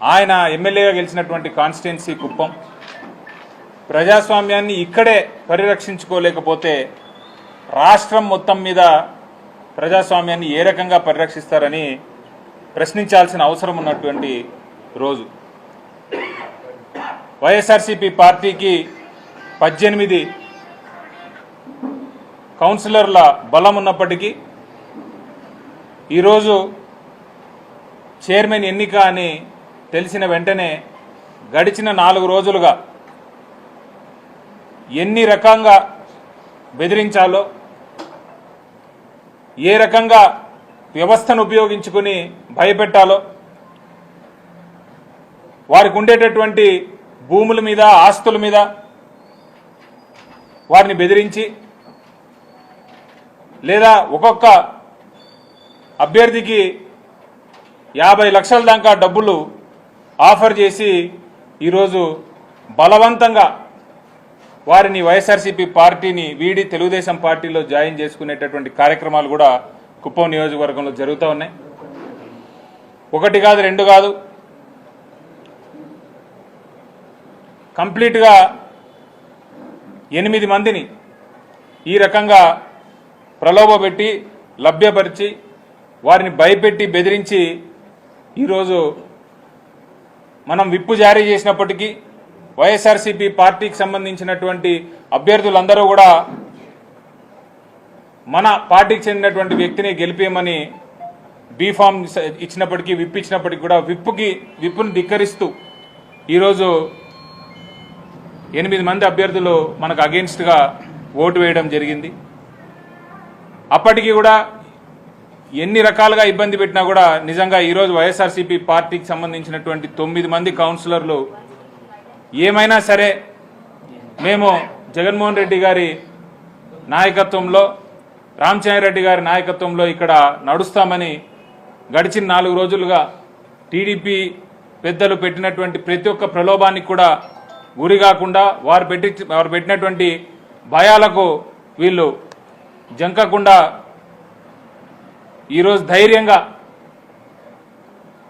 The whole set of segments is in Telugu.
ఆయన ఎమ్మెల్యేగా గెలిచినటువంటి కాన్స్టిట్యున్సీ కుప్పం ప్రజాస్వామ్యాన్ని ఇక్కడే పరిరక్షించుకోలేకపోతే రాష్ట్రం మొత్తం మీద ప్రజాస్వామ్యాన్ని ఏ రకంగా పరిరక్షిస్తారని ప్రశ్నించాల్సిన అవసరం ఉన్నటువంటి రోజు. వైఎస్ఆర్సీపీ పార్టీకి పద్దెనిమిది కౌన్సిలర్ల బలం ఉన్నప్పటికీ ఈరోజు చైర్మన్ ఎన్నిక అని తెలిసిన వెంటనే గడిచిన నాలుగు రోజులుగా ఎన్ని రకంగా బెదిరించాలో ఏ రకంగా వ్యవస్థను ఉపయోగించుకుని భయపెట్టాలో వారికి ఉండేటటువంటి భూముల మీద ఆస్తుల మీద వారిని బెదిరించి లేదా ఒక్కొక్క అభ్యర్థికి యాభై లక్షల దాకా డబ్బులు ఆఫర్ చేసి ఈరోజు బలవంతంగా వారిని వైఎస్ఆర్సీపీ పార్టీని వీడి తెలుగుదేశం పార్టీలో జాయిన్ చేసుకునేటటువంటి కార్యక్రమాలు కూడా కుప్పం నియోజకవర్గంలో జరుగుతూ ఉన్నాయి. ఒకటి కాదు రెండు కాదు. కంప్లీట్గా ఎనిమిది మందిని ఈ రకంగా ప్రలోభపెట్టి లభ్యపరిచి వారిని భయపెట్టి బెదిరించి ఈరోజు మనం విప్పు జారీ చేసినప్పటికీ వైఎస్ఆర్సీపీ పార్టీకి సంబంధించినటువంటి అభ్యర్థులందరూ కూడా మన పార్టీకి చెందినటువంటి వ్యక్తిని గెలిపేయమని బీఫామ్ ఇచ్చినప్పటికీ విప్ ఇచ్చినప్పటికీ కూడా విప్పుకి విప్పును ధిక్కరిస్తూ ఈరోజు ఎనిమిది మంది అభ్యర్థులు మనకు అగెన్స్ట్గా ఓటు వేయడం జరిగింది. అప్పటికి కూడా ఎన్ని రకాలుగా ఇబ్బంది పెట్టినా కూడా నిజంగా ఈరోజు వైఎస్ఆర్సీపీ పార్టీకి సంబంధించినటువంటి తొమ్మిది మంది కౌన్సిలర్లు ఏమైనా సరే మేము జగన్మోహన్ రెడ్డి గారి నాయకత్వంలో రెడ్డి గారి నాయకత్వంలో ఇక్కడ నడుస్తామని గడిచిన నాలుగు రోజులుగా టీడీపీ పెద్దలు పెట్టినటువంటి ప్రతి ఒక్క ప్రలోభానికి కూడా గురి కాకుండా వారు పెట్టి వారు పెట్టినటువంటి భయాలకు వీళ్ళు జంకకుండా ఈరోజు ధైర్యంగా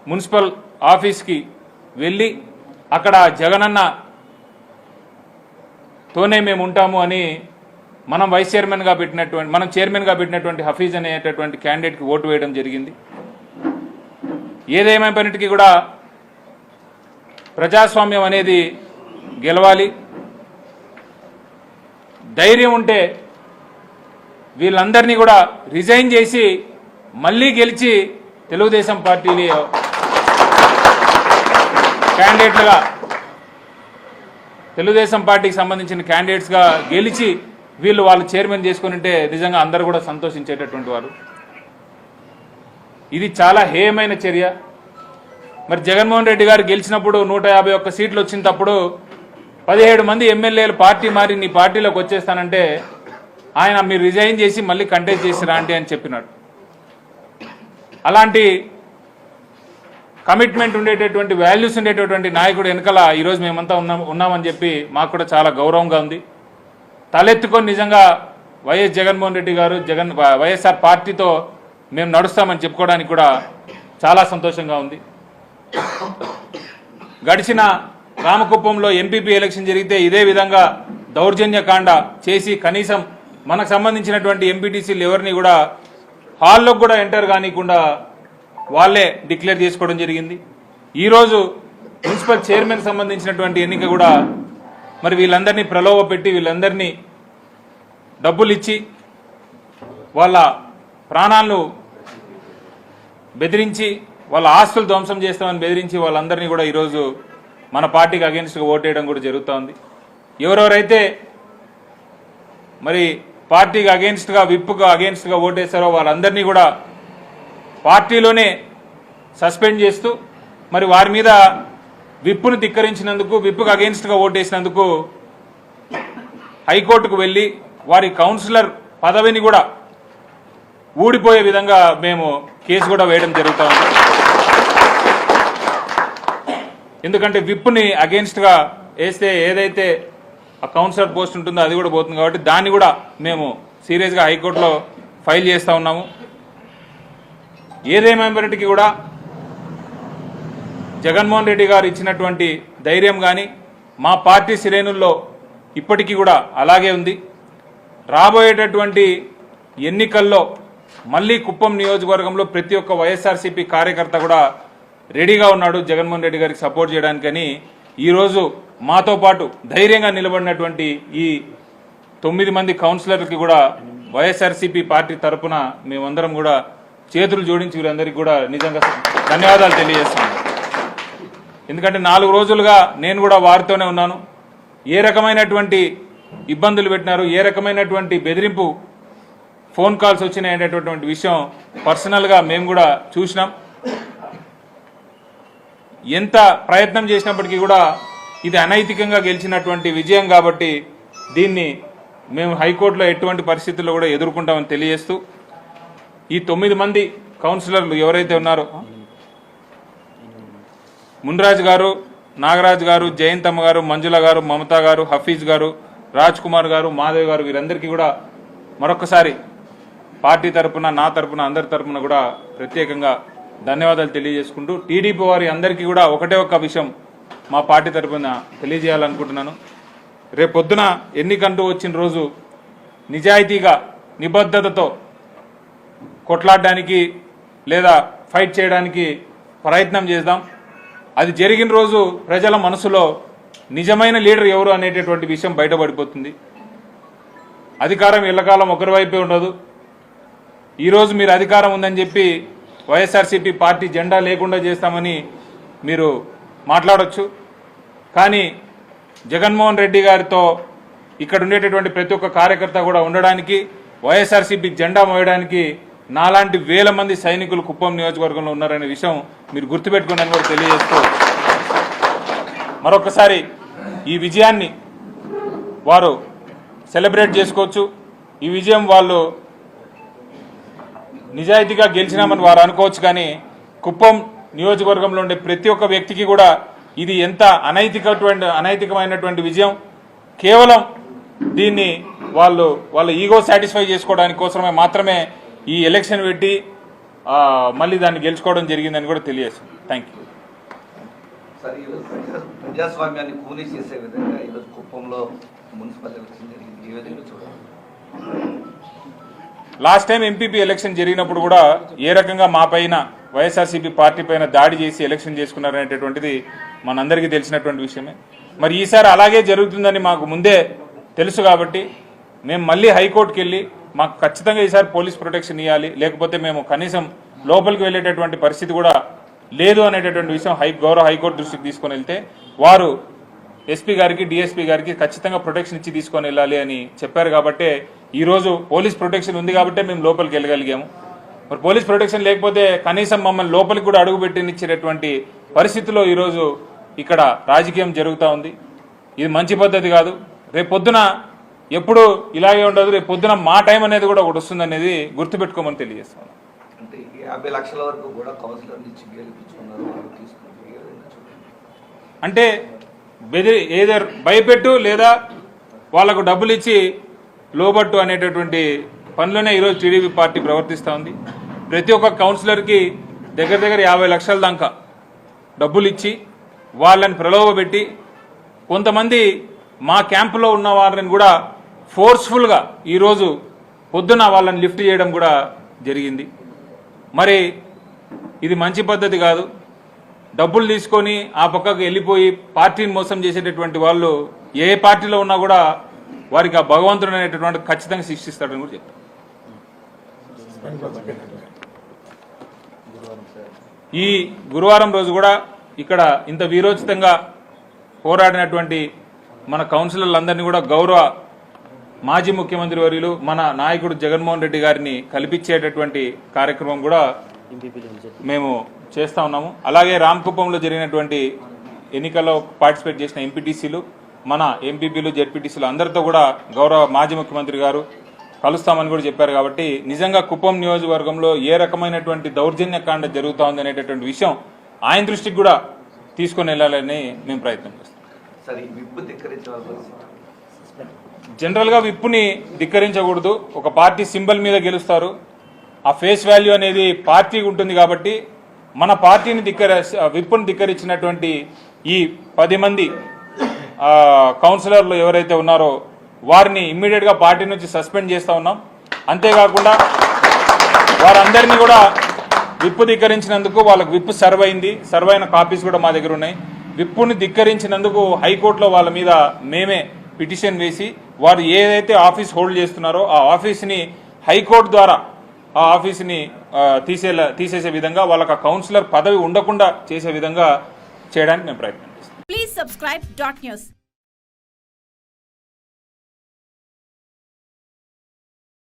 మున్సిపల్ ఆఫీస్కి వెళ్ళి అక్కడ జగనన్న తోనే మేము ఉంటాము అని మనం వైస్ చైర్మన్గా పెట్టినటువంటి మనం చైర్మన్గా పెట్టినటువంటి హఫీజ్ అనేటటువంటి క్యాండిడేట్కి ఓటు వేయడం జరిగింది. ఏదేమైనప్పటికీ కూడా ప్రజాస్వామ్యం అనేది గెలవాలి. ధైర్యం ఉంటే వీళ్ళందరినీ కూడా రిజైన్ చేసి మళ్ళీ గెలిచి తెలుగుదేశం పార్టీని క్యాండిడేట్లుగా తెలుగుదేశం పార్టీకి సంబంధించిన క్యాండిడేట్స్గా గెలిచి వీళ్ళు వాళ్ళు చైర్మన్ చేసుకుని ఉంటే నిజంగా అందరూ కూడా సంతోషించేటటువంటి వారు. ఇది చాలా హేయమైన చర్య. మరి జగన్మోహన్ రెడ్డి గారు గెలిచినప్పుడు నూట యాభై ఒక్క సీట్లు వచ్చినప్పుడు పదిహేడు మంది ఎమ్మెల్యేలు పార్టీ మారి నీ పార్టీలోకి వచ్చేస్తానంటే ఆయన మీరు రిజైన్ చేసి మళ్ళీ కంటెస్ట్ చేసి రాండి అని చెప్పినాడు. అలాంటి కమిట్మెంట్ ఉండేటటువంటి వాల్యూస్ ఉండేటటువంటి నాయకుడు వెనకాల ఈరోజు మేమంతా ఉన్నాం ఉన్నామని చెప్పి మాకు కూడా చాలా గౌరవంగా ఉంది. తలెత్తుకొని నిజంగా వైఎస్ జగన్మోహన్ రెడ్డి గారు జగన్ వైఎస్ఆర్ పార్టీతో మేము నడుస్తామని చెప్పుకోవడానికి కూడా చాలా సంతోషంగా ఉంది. గడిచిన రామకుప్పంలో ఎంపీపీ ఎలక్షన్ జరిగితే ఇదే విధంగా దౌర్జన్యకాండ చేసి కనీసం మనకు సంబంధించినటువంటి ఎంపీటీసీలు ఎవరిని కూడా హాల్లోకి కూడా ఎంటర్ కానికుండా వాళ్ళే డిక్లేర్ చేసుకోవడం జరిగింది. ఈరోజు మున్సిపల్ చైర్మన్ సంబంధించినటువంటి ఎన్నిక కూడా మరి వీళ్ళందరినీ ప్రలోభ పెట్టి వీళ్ళందరినీ డబ్బులు ఇచ్చి వాళ్ళ ప్రాణాలను బెదిరించి వాళ్ళ ఆస్తులు ధ్వంసం చేస్తామని బెదిరించి వాళ్ళందరినీ కూడా ఈరోజు మన పార్టీకి అగెన్స్ట్గా ఓటేయడం కూడా జరుగుతూ ఉంది. ఎవరెవరైతే మరి పార్టీకి అగేన్స్ట్గా విప్కు అగేన్స్ట్గా ఓటేశారో వాళ్ళందరినీ కూడా పార్టీలోనే సస్పెండ్ చేస్తూ మరి వారి మీద విప్పును ధిక్కరించినందుకు విప్పుకు అగేన్స్ట్గా ఓటేసినందుకు హైకోర్టుకు వెళ్ళి వారి కౌన్సిలర్ పదవిని కూడా ఊడిపోయే విధంగా మేము కేసు కూడా వేయడం జరుగుతూ ఉంది. ఎందుకంటే విప్పుని అగేన్స్ట్గా వేస్తే ఏదైతే ఆ కౌన్సిలర్ పోస్ట్ ఉంటుందో అది కూడా పోతుంది కాబట్టి దాన్ని కూడా మేము సీరియస్గా హైకోర్టులో ఫైల్ చేస్తూ ఉన్నాము. ఏదేమైనప్పటికీ కూడా జగన్మోహన్ రెడ్డి గారు ఇచ్చినటువంటి ధైర్యం కానీ మా పార్టీ శ్రేణుల్లో ఇప్పటికీ కూడా అలాగే ఉంది. రాబోయేటటువంటి ఎన్నికల్లో మళ్ళీ కుప్పం నియోజకవర్గంలో ప్రతి ఒక్క వైఎస్ఆర్సీపీ కార్యకర్త కూడా రెడీగా ఉన్నాడు జగన్మోహన్ రెడ్డి గారికి సపోర్ట్ చేయడానికని ఈరోజు మాతో పాటు ధైర్యంగా నిలబడినటువంటి ఈ తొమ్మిది మంది కౌన్సిలర్కి కూడా వైఎస్ఆర్సీపీ పార్టీ తరపున మేమందరం కూడా చేతులు జోడించి వీరందరికీ కూడా నిజంగా ధన్యవాదాలు తెలియజేస్తున్నాను ఎందుకంటే నాలుగు రోజులుగా నేను కూడా వారితోనే ఉన్నాను. ఏ రకమైనటువంటి ఇబ్బందులు పెట్టినారు ఏ రకమైనటువంటి బెదిరింపు ఫోన్ కాల్స్ వచ్చినాయి అనేటటువంటి విషయం పర్సనల్గా మేము కూడా చూసినాం. ఎంత ప్రయత్నం చేసినప్పటికీ కూడా ఇది అనైతికంగా గెలిచినటువంటి విజయం కాబట్టి దీన్ని మేము హైకోర్టులో ఎటువంటి పరిస్థితుల్లో కూడా ఎదుర్కొంటామని తెలియజేస్తూ ఈ తొమ్మిది మంది కౌన్సిలర్లు ఎవరైతే ఉన్నారో మున్రాజ్ గారు నాగరాజ్ గారు జయంతమ్మ గారు మంజుల గారు మమతా గారు హఫీజ్ గారు రాజ్ కుమార్ గారు మాధవ్ గారు వీరందరికీ కూడా మరొకసారి పార్టీ తరపున నా తరపున అందరి తరపున కూడా ప్రత్యేకంగా ధన్యవాదాలు తెలియజేసుకుంటూ టీడీపీ వారి అందరికీ కూడా ఒకటే ఒక్క విషయం మా పార్టీ తరఫున తెలియజేయాలనుకుంటున్నాను. రేపు పొద్దున ఎన్నికంటూ వచ్చిన రోజు నిజాయితీగా నిబద్ధతతో కొట్లాడడానికి లేదా ఫైట్ చేయడానికి ప్రయత్నం చేద్దాం. అది జరిగిన రోజు ప్రజల మనసులో నిజమైన లీడర్ ఎవరు అనేటటువంటి విషయం బయటపడిపోతుంది. అధికారం ఎల్లకాలం ఒకరి వైపే ఉండదు. ఈరోజు మీరు అధికారం ఉందని చెప్పి వైఎస్ఆర్సీపీ పార్టీ జెండా లేకుండా చేస్తామని మీరు మాట్లాడచ్చు. కానీ జగన్మోహన్ రెడ్డి గారితో ఇక్కడ ఉండేటటువంటి ప్రతి ఒక్క కార్యకర్త కూడా ఉండడానికి వైఎస్ఆర్సీపీ జెండా మోయడానికి నాలాంటి వేల మంది సైనికులు కుప్పం నియోజకవర్గంలో ఉన్నారనే విషయం మీరు గుర్తుపెట్టుకున్నారని కూడా తెలియజేస్తూ మరొకసారి ఈ విజయాన్ని వారు సెలబ్రేట్ చేసుకోవచ్చు. ఈ విజయం వాళ్ళు నిజాయితీగా గెలిచినామని వారు అనుకోవచ్చు కానీ కుప్పం నియోజకవర్గంలో ఉండే ప్రతి ఒక్క వ్యక్తికి కూడా ఇది ఎంత అనైతికటువంటి అనైతికమైనటువంటి విజయం? కేవలం దీన్ని వాళ్ళు వాళ్ళ ఈగో సాటిస్ఫై చేసుకోవడానికి కోసమే మాత్రమే ఈ ఎలక్షన్ పెట్టి మళ్ళీ దాన్ని గెలుచుకోవడం జరిగిందని కూడా తెలియజేస్తుంది. థ్యాంక్ యూ ప్రజాస్వామ్యాన్ని కూలీ చేసే విధంగా ఈరోజు కుప్పంలో మున్సిపల్ ఎలక్షన్ జరిగింది. ఏ విధంగా చూడాలి? లాస్ట్ టైం ఎంపీపీ ఎలక్షన్ జరిగినప్పుడు కూడా ఏ రకంగా మా పైన వైఎస్ఆర్సీపీ పార్టీ పైన దాడి చేసి ఎలక్షన్ చేసుకున్నారనేటటువంటిది మనందరికీ తెలిసినటువంటి విషయమే. మరి ఈసారి అలాగే జరుగుతుందని మాకు ముందే తెలుసు కాబట్టి మేము మళ్ళీ హైకోర్టుకి వెళ్ళి మాకు ఖచ్చితంగా ఈసారి పోలీస్ ప్రొటెక్షన్ ఇవ్వాలి లేకపోతే మేము కనీసం లోపలికి వెళ్ళేటటువంటి పరిస్థితి కూడా లేదు అనేటటువంటి విషయం హై గౌరవ హైకోర్టు దృష్టికి తీసుకొని వెళ్తే వారు ఎస్పీ గారికి డిఎస్పీ గారికి ఖచ్చితంగా ప్రొటెక్షన్ ఇచ్చి తీసుకొని వెళ్ళాలి అని చెప్పారు కాబట్టే ఈరోజు పోలీస్ ప్రొటెక్షన్ ఉంది కాబట్టే మేము లోపలికి వెళ్ళగలిగాము. మరి పోలీస్ ప్రొటెక్షన్ లేకపోతే కనీసం మమ్మల్ని లోపలికి కూడా అడుగు పెట్టినిచ్చేటటువంటి పరిస్థితిలో ఈరోజు ఇక్కడ రాజకీయం జరుగుతూ ఉంది. ఇది మంచి పద్ధతి కాదు. రేపు పొద్దున ఎప్పుడు ఇలాగే ఉండదు రేపు పొద్దున మా టైం అనేది కూడా ఒకటి వస్తుంది అనేది గుర్తుపెట్టుకోమని తెలియజేస్తాను అంటే ఈ యాభై లక్షల వరకు కూడా కౌన్సిలర్ నుంచి గెలిపించుకున్నారు వాళ్ళు తీసుకున్నారు ఏ విధంగా చూడండి అంటే బెదిరి ఏదర్ భయపెట్టు లేదా వాళ్ళకు డబ్బులు ఇచ్చి లోబట్టు అనేటటువంటి పనిలోనే ఈరోజు టీడీపీ పార్టీ ప్రవర్తిస్తూ ఉంది. ప్రతి ఒక్క కౌన్సిలర్కి దగ్గర దగ్గర యాభై లక్షల దాకా డబ్బులు ఇచ్చి వాళ్ళని ప్రలోభపెట్టి కొంతమంది మా క్యాంపులో ఉన్న వారిని కూడా ఫోర్స్ఫుల్గా ఈరోజు పొద్దున వాళ్ళని లిఫ్ట్ చేయడం కూడా జరిగింది. మరి ఇది మంచి పద్ధతి కాదు. డబ్బులు తీసుకొని ఆ పక్కకు వెళ్ళిపోయి పార్టీని మోసం చేసేటటువంటి వాళ్ళు ఏ పార్టీలో ఉన్నా కూడా వారికి ఆ భగవంతుడు అనేటటువంటి ఖచ్చితంగా శిక్షిస్తాడని కూడా చెప్తారు. ఈ గురువారం రోజు కూడా ఇక్కడ ఇంత వీరోచితంగా పోరాడినటువంటి మన కౌన్సిలర్లందరినీ కూడా గౌరవ మాజీ ముఖ్యమంత్రి వర్యులు మన నాయకుడు జగన్మోహన్ రెడ్డి గారిని కల్పించేటటువంటి కార్యక్రమం కూడా మేము చేస్తా ఉన్నాము. అలాగే రామకుప్పంలో జరిగినటువంటి ఎన్నికల్లో పార్టిసిపేట్ చేసిన ఎంపీటీసీలు మన ఎంపీపీలు జెడ్పీటీసీలు అందరితో కూడా గౌరవ మాజీ ముఖ్యమంత్రి గారు కలుస్తామని కూడా చెప్పారు కాబట్టి నిజంగా కుప్పం నియోజకవర్గంలో ఏ రకమైనటువంటి దౌర్జన్యకాండ జరుగుతా ఉంది అనేటటువంటి విషయం ఆయన దృష్టికి కూడా తీసుకొని వెళ్ళాలని మేము ప్రయత్నం చేస్తాం జనరల్గా విప్పుని ధిక్కరించకూడదు. ఒక పార్టీ సింబల్ మీద గెలుస్తారు. ఆ ఫేస్ వాల్యూ అనేది పార్టీకి ఉంటుంది కాబట్టి మన పార్టీని ధిక్కర విప్పును ధిక్కరించినటువంటి ఈ పది మంది కౌన్సిలర్లు ఎవరైతే ఉన్నారో వారిని ఇమ్మీడియట్గా పార్టీ నుంచి సస్పెండ్ చేస్తా ఉన్నాం. అంతేకాకుండా వారందరినీ కూడా విప్పు ధిక్కరించినందుకు వాళ్ళకు విప్పు సర్వ్ అయింది. సర్వ్ అయిన కాపీస్ కూడా మా దగ్గర ఉన్నాయి. విప్పుని ధిక్కరించినందుకు హైకోర్టులో వాళ్ళ మీద మేమే పిటిషన్ వేసి వారు ఏదైతే ఆఫీస్ హోల్డ్ చేస్తున్నారో ఆ ఆఫీస్ని హైకోర్టు ద్వారా ఆ ఆఫీస్ని తీసేలా తీసేసే విధంగా వాళ్ళకి ఆ కౌన్సిలర్ పదవి ఉండకుండా చేసే విధంగా చేయడానికి మేము ప్రయత్నం చేస్తాం